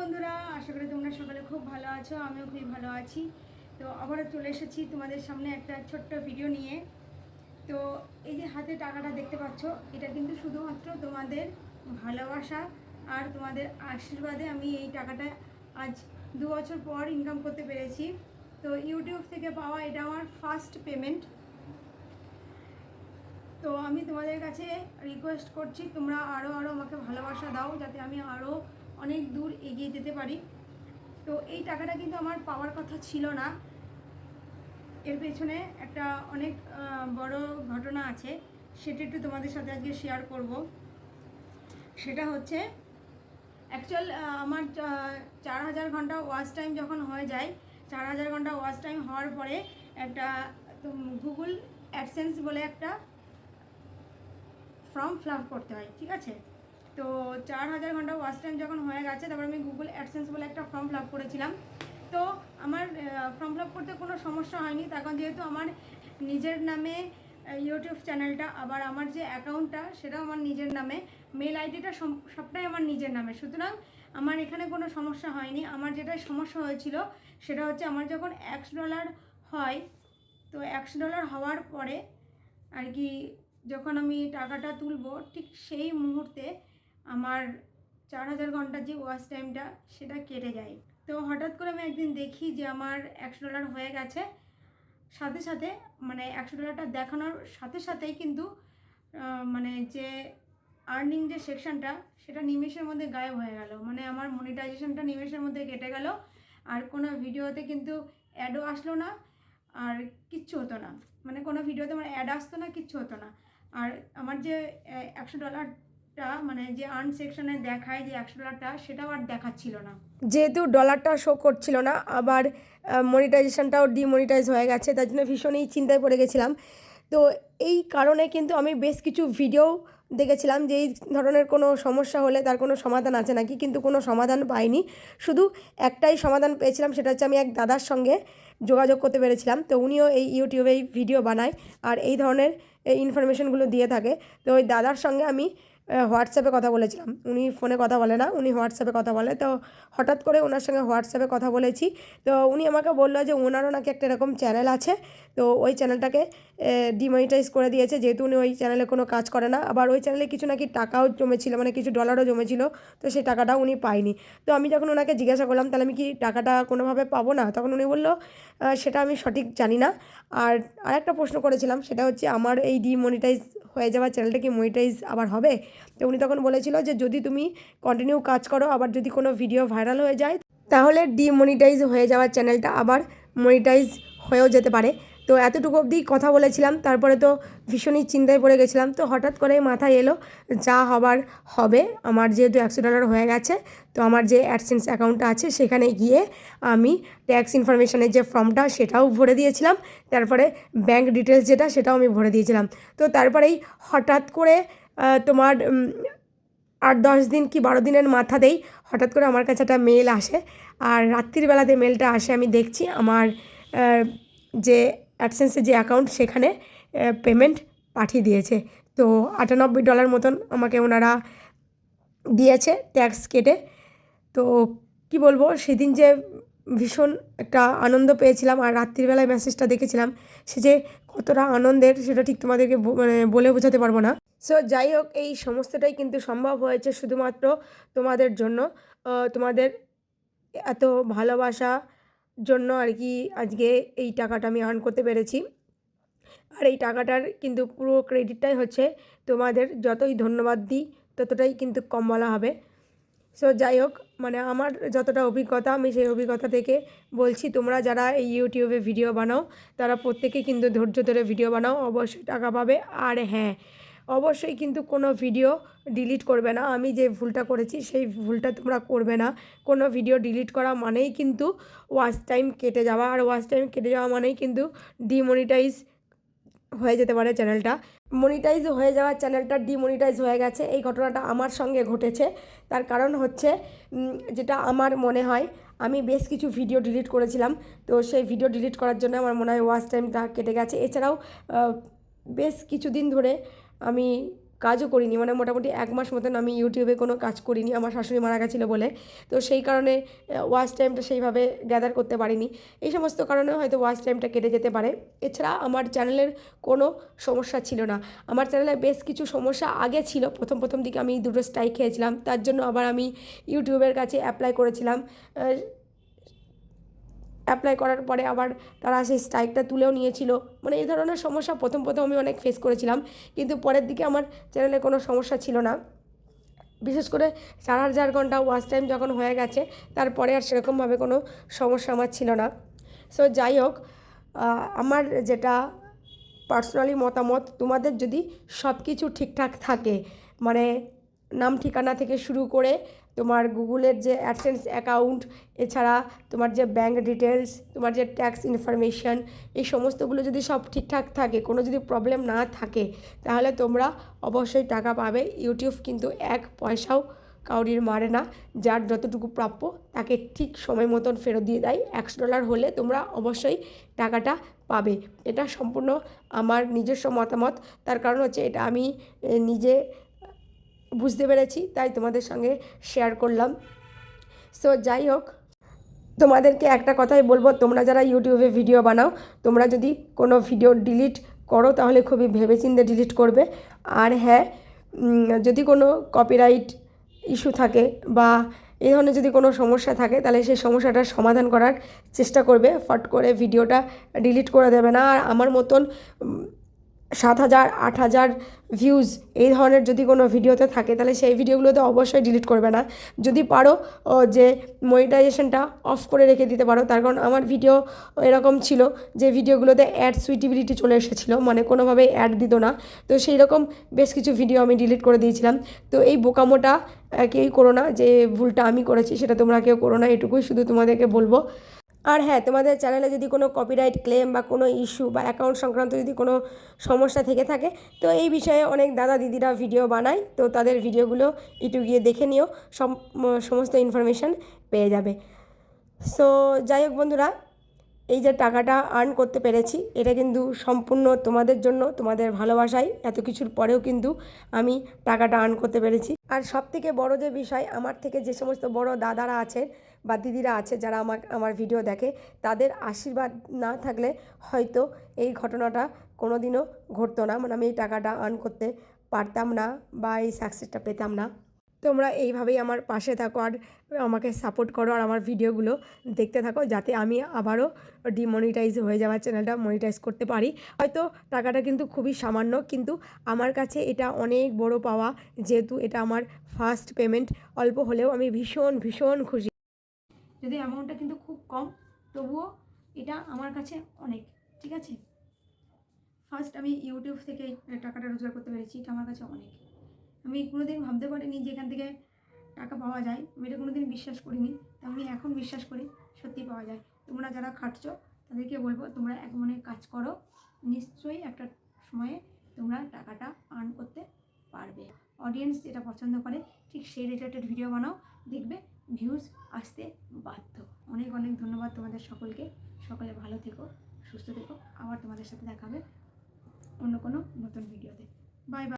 বন্ধুরা, আশা করি তোমরা সকালে খুব ভালো আছো, আমিও খুবই ভালো আছি। তো আবারও চলে এসেছি তোমাদের সামনে একটা ছোট্ট ভিডিও নিয়ে। তো এই যে হাতে টাকাটা দেখতে পাচ্ছ, এটা কিন্তু শুধুমাত্র তোমাদের ভালোবাসা আর তোমাদের আশীর্বাদে আমি এই টাকাটা আজ দু বছর পর ইনকাম করতে পেরেছি। তো ইউটিউব থেকে পাওয়া এটা আমার ফার্স্ট পেমেন্ট তো আমি তোমাদের কাছে রিকোয়েস্ট করছি, তোমরা আরও আরও আমাকে ভালোবাসা দাও, যাতে আমি আরও অনেক দূর এগিয়ে যেতে পারি। তো এই টাকাটা কিন্তু আমার পাওয়ার কথা ছিল না। এর পেছনে একটা অনেক বড় ঘটনা আছে, সেটা একটু তোমাদের সাথে আজকে শেয়ার করব। সেটা হচ্ছে অ্যাকচুয়াল আমার চার হাজার ঘণ্টা ওয়াচ টাইম যখন হয়ে যায়, চার হাজার ঘণ্টা ওয়াচ টাইম হওয়ার পরে একটা গুগল অ্যাডসেন্স বলে একটা ফর্ম ফিল করতে হয়, ঠিক আছে? তো চার হাজার ঘণ্টা ওয়াচ টাইম যখন হয়ে গেছে, তারপর আমি গুগল অ্যাডসেন্স বলে একটা ফর্ম ফিল আপ করেছিলাম। তো আমার ফর্ম ফিল আপ করতে কোনো সমস্যা হয়নি। তখন যেহেতু আমার নিজের নামে ইউটিউব চ্যানেলটা আবার আমার যে অ্যাকাউন্টটা সেটাও আমার নিজের নামে। মেল আইডিটা সবটাই আমার নিজের নামে। সুতরাং আমার এখানে কোনো সমস্যা হয়নি। আমার যেটা সমস্যা হয়েছিল, সেটা হচ্ছে আমার যখন একশো ডলার হয়, তো একশো ডলার হওয়ার পরে আর কি যখন আমি টাকাটা তুলবো, ঠিক সেই মুহূর্তে আমার চার হাজার ঘণ্টার যে ওয়াচ টাইমটা সেটা কেটে যায়। তো হঠাৎ করে আমি একদিন দেখি যে আমার একশো ডলার হয়ে গেছে। সাথে সাথে মানে একশো ডলারটা দেখানোর সাথে সাথেই কিন্তু মানে যে আর্নিং যে সেকশনটা সেটা নিমেষের মধ্যে গায়েব হয়ে গেল। মানে আমার মনিটাইজেশনটা নিমেষের মধ্যে কেটে গেল। আর কোনো ভিডিওতে কিন্তু অ্যাডও আসলো না, আর কিচ্ছু হতো না। মানে কোনো ভিডিওতে আমার অ্যাড আসতো না, কিচ্ছু হতো না। আর আমার যে একশো ডলারটা মানে যে আর্ন সেকশনে দেখায় যে একশো ডলারটা সেটাও আর দেখাচ্ছিল না। যেহেতু ডলারটা শো করছিল না, আবার মনিটাইজেশনটাও ডিমনিটাইজ হয়ে গেছে, তার জন্য ভীষণই চিন্তায় পড়ে গেছিলাম। তো এই কারণে কিন্তু আমি বেশ কিছু ভিডিও দেখেছিলাম যে এই ধরনের কোনো সমস্যা হলে তার কোনো সমাধান আছে নাকি, কিন্তু কোনো সমাধান পাইনি। শুধু একটাই সমাধান পেয়েছিলাম, সেটা হচ্ছে আমি এক দাদার সঙ্গে যোগাযোগ করতে পেরেছিলাম। তো উনিও এই ইউটিউবে ভিডিও বানায়, আর এই ধরনের ইনফরমেশনগুলো দিয়ে থাকে। তো ওই দাদার সঙ্গে আমি হোয়াটসঅ্যাপে কথা বলেছিলাম। উনি ফোনে কথা বলে না, উনি হোয়াটসঅ্যাপে কথা বলে। তো হঠাৎ করে ওনার সঙ্গে হোয়াটসঅ্যাপে কথা বলেছি। তো উনি আমাকে বলল যে ওনারও নাকি একটা এরকম চ্যানেল আছে। তো ওই চ্যানেলটাকে ডিমনিটাইজ করে দিয়েছে। যেহেতু উনি ওই চ্যানেলে কোনো কাজ করে না, আবার ওই চ্যানেলে কিছু নাকি টাকাও জমেছিল মানে কিছু ডলারও জমেছিল, তো সেই টাকাটা উনি পায়নি। তো আমি যখন ওনাকে জিজ্ঞাসা করলাম, তাহলে আমি কি টাকাটা কোনোভাবে পাবো না? তখন উনি বলল সেটা আমি সঠিক জানি না। আর আরেকটা প্রশ্ন করেছিলাম, সেটা হচ্ছে, আমার এই ডিমনিটাইজ হয়ে যাওয়া চ্যানেলটা কি মনিটাইজ আবার হবে? তো উনি তখন বলেছিল যে যদি তুমি কন্টিনিউ কাজ করো, আবার যদি কোনো ভিডিও ভাইরাল হয়ে যায়, তাহলে ডিমনিটাইজ হয়ে যাওয়ার চ্যানেলটা আবার মনিটাইজ হয়েও যেতে পারে। তো এতটুকু অবধি কথা বলেছিলাম, তারপরে তো ভীষণই চিন্তায় পড়ে গেছিলাম। তো হঠাৎ করে মাথায় এলো যা হবার হবে। আমার যেহেতু একশো ডলার হয়ে গেছে, তো আমার যে অ্যাডসেন্স অ্যাকাউন্টটা আছে, সেখানে গিয়ে আমি ট্যাক্স ইনফরমেশনের যে ফর্মটা সেটাও ভরে দিয়েছিলাম। তারপরে ব্যাংক ডিটেলস যেটা, সেটাও আমি ভরে দিয়েছিলাম। তো তারপরেই হঠাৎ করে তোমার আট দশ দিন কি বারো দিনের মাথাতেই হঠাৎ করে আমার কাছে একটা মেল আসে। আর রাত্রির বেলাতে মেলটা আসে, আমি দেখছি আমার যে অ্যাডসেন্সের যে অ্যাকাউন্ট সেখানে পেমেন্ট পাঠিয়ে দিয়েছে। তো আটানব্বই ডলার মতন আমাকে ওনারা দিয়েছে ট্যাক্স কেটে। তো কি বলব, সেদিন যে ভীষণ একটা আনন্দ পেয়েছিলাম, আর রাত্রিবেলায় মেসেজটা দেখেছিলাম, সে যে কতটা আনন্দের সেটা ঠিক তোমাদেরকে মানে বলে বোঝাতে পারব না। সো যাই হোক, এই সমস্তটাই কিন্তু সম্ভব হয়েছে শুধুমাত্র তোমাদের জন্য। তোমাদের এত ভালোবাসা জন্য আর কি আজকে এই টাকাটা আমি আর্ন করতে পেরেছি। আর এই টাকাটার কিন্তু পুরো ক্রেডিটটাই হচ্ছে তোমাদের যতই ধন্যবাদ দিই, ততটাই কিন্তু কম বলা হবে। সো যাই হোক মানে আমার যতটা অভিজ্ঞতা, আমি সেই অভিজ্ঞতা থেকে বলছি, তোমরা যারা এই ইউটিউবে ভিডিও বানাও, তারা প্রত্যেকে কিন্তু ধৈর্য ধরে ভিডিও বানাও, অবশ্যই টাকা পাবে। আর হ্যাঁ অবশ্যই কিন্তু কোনো ভিডিও ডিলিট করবে না। আমি যে ভুলটা করেছি, সেই ভুলটা তোমরা করবে না। কোনো ভিডিও ডিলিট করা মানেই কিন্তু ওয়াচ টাইম কেটে যাওয়া। আর ওয়াচ টাইম কেটে যাওয়া মানেই কিন্তু ডিমনিটাইজ হয়ে যেতে পারে চ্যানেলটা। মনিটাইজ হয়ে যাওয়া চ্যানেলটা ডিমনিটাইজ হয়ে গেছে। এই ঘটনাটা আমার সঙ্গে ঘটেছে। তার কারণ হচ্ছে যেটা আমার মনে হয়, আমি বেশ কিছু ভিডিও ডিলিট করেছিলাম। তো সেই ভিডিও ডিলিট করার জন্য আমার মনে হয় ওয়াচ টাইমটা কেটে গেছে। এছাড়াও বেশ কিছুদিন ধরে আমি কাজও করিনি মানে মোটামুটি এক মাস মতন আমি ইউটিউবে কোনো কাজ করিনি, আমার শাশুড়ি মারা গেছিল বলে। তো সেই কারণে ওয়াচ টাইমটা সেইভাবে গ্যাদার করতে পারিনি। এই সমস্ত কারণে হয়তো ওয়াচ টাইমটা কেটে যেতে পারে। এছাড়া আমার চ্যানেলের কোনো সমস্যা ছিল না। আমার চ্যানেলে বেশ কিছু সমস্যা আগে ছিল। প্রথম প্রথম দিকে আমি দুটো স্ট্রাইক খেয়েছিলাম। তার জন্য আবার আমি ইউটিউবের কাছে অ্যাপ্লাই করেছিলাম। অ্যাপ্লাই করার পরে আবার তারা সেই স্ট্রাইকটা তুলেও নিয়েছিল। মানে এই ধরনের সমস্যা প্রথম প্রথম আমি অনেক ফেস করেছিলাম। কিন্তু পরের দিকে আমার চ্যানেলে কোনো সমস্যা ছিল না। বিশেষ করে চার হাজার ঘণ্টা ওয়াচ টাইম যখন হয়ে গেছে, তারপরে আর সেরকমভাবে কোনো সমস্যা আমার ছিল না। সো যাই হোক আমার যেটা পার্সোনালি মতামত, তোমাদের যদি সব কিছু ঠিকঠাক থাকে মানে নাম ঠিকানা থেকে শুরু করে তোমার গুগলের যে অ্যাডসেন্স অ্যাকাউন্ট, এছাড়া তোমার যে ব্যাঙ্ক ডিটেলস তোমার যে ট্যাক্স ইনফরমেশন, এই সমস্তগুলো যদি সব ঠিকঠাক থাকে, কোনো যদি প্রবলেম না থাকে, তাহলে তোমরা অবশ্যই টাকা পাবে। ইউটিউব কিন্তু এক পয়সাও কাউরির মারে না। যার যতটুকু প্রাপ্য, তাকে ঠিক সময় মতন ফেরত দিয়ে দেয়। একশো ডলার হলে তোমরা অবশ্যই টাকাটা পাবে। এটা সম্পূর্ণ আমার নিজস্ব মতামত। তার কারণ হচ্ছে এটা আমি নিজে বুঝতে পেরেছি, তাই তোমাদের সঙ্গে শেয়ার করলাম। সো যাই হোক, তোমাদেরকে একটা কথাই বলব, তোমরা যারা ইউটিউবে ভিডিও বানাও, তোমরা যদি কোনো ভিডিও ডিলিট করো, তাহলে খুবই ভেবেচিন্তে ডিলিট করবে। আর হ্যাঁ যদি কোনো কপিরাইট ইস্যু থাকে বা এই ধরনের যদি কোনো সমস্যা থাকে, তাহলে সেই সমস্যাটার সমাধান করার চেষ্টা করবে। ফট করে ভিডিওটা ডিলিট করে দেবে না। আর আমার মতন সাত হাজার, আট হাজার ভিউজ এই ধরনের যদি কোনো ভিডিওতে থাকে, তাহলে সেই ভিডিওগুলোতে অবশ্যই ডিলিট করবে না। যদি পারো যে মনিটাইজেশনটা অফ করে রেখে দিতে পারো, তার কারণ আমার ভিডিও এরকম ছিল যে ভিডিওগুলোতে অ্যাড সুইটেবিলিটি চলে এসেছিল মানে কোনোভাবেই অ্যাড দিত না। তো সেই রকম বেশ কিছু ভিডিও আমি ডিলিট করে দিয়েছিলাম। তো এই বোকামোটা কেউই করো না, যে ভুলটা আমি করেছি, সেটা তোমরা কেউ করো না, এটুকুই শুধু তোমাদেরকে বলব। আর হ্যাঁ তোমাদের চ্যানেলে যদি কোনো কপিরাইট ক্লেম বা কোনো ইস্যু বা অ্যাকাউন্ট সংক্রান্ত যদি কোনো সমস্যা থেকে থাকে, তো এই বিষয়ে অনেক দাদা দিদিরা ভিডিও বানায়, তো তাদের ভিডিওগুলো একটু গিয়ে দেখে নিও, সম- সমস্ত ইনফরমেশান পেয়ে যাবে। সো যাই হোক বন্ধুরা, এই যে টাকাটা আর্ন করতে পেরেছি, এটা কিন্তু সম্পূর্ণ তোমাদের জন্য, তোমাদের ভালোবাসায়, এত কিছুর পরেও কিন্তু আমি টাকাটা আর্ন করতে পেরেছি। আর সব থেকে বড় যে বিষয়, আমার থেকে যে সমস্ত বড় দাদারা আছে বা দিদিরা আছে যারা আমার আমার ভিডিও দেখে, তাদের আশীর্বাদ না থাকলে হয়তো এই ঘটনাটা কোনো দিনও ঘটতো না। মানে আমি এই টাকাটা আর্ন করতে পারতাম না বা এই সাকসেসটা পেতাম না। তোমরা এইভাবেই আমার পাশে থাকো আর আমাকে সাপোর্ট করো আর আমার ভিডিওগুলো দেখতে থাকো যাতে আমি আবারও ডিমনিটাইজ হয়ে যাওয়ার চ্যানেলটা মনিটাইজ করতে পারি। হয়তো টাকাটা কিন্তু খুবই সামান্য, কিন্তু আমার কাছে এটা অনেক বড় পাওয়া। যেহেতু এটা আমার ফার্স্ট পেমেন্ট অল্প হলেও আমি ভীষণ ভীষণ খুশি। যদি অ্যামাউন্টটা কিন্তু খুব কম, তবুও এটা আমার কাছে অনেক, ঠিক আছে? ফার্স্ট আমি ইউটিউব থেকে টাকাটা রোজগার করতে পেরেছি, এটা আমার কাছে অনেক। আমি কোনোদিন ভাবতে পারিনি যে এখান থেকে টাকা পাওয়া যায়। আমি এটা কোনোদিন বিশ্বাস করিনি তা আমি এখন বিশ্বাস করি, সত্যি পাওয়া যায়। তোমরা যারা খাটছো, তাদেরকে বলব তোমরা এক মনে কাজ করো, নিশ্চয়ই একটা সময়ে তোমরা টাকাটা আর্ন করতে পারবে। অডিয়েন্স যেটা পছন্দ করে, ঠিক সেই রিলেটেড ভিডিও বানাও, দেখবে ভিউজ আসতে বাধ্য। অনেক অনেক ধন্যবাদ তোমাদের সকলকে। সকলে ভালো থেকো, সুস্থ থেকো। আবার তোমাদের সাথে দেখাবে অন্য কোনো নতুন ভিডিওতে বাই বাই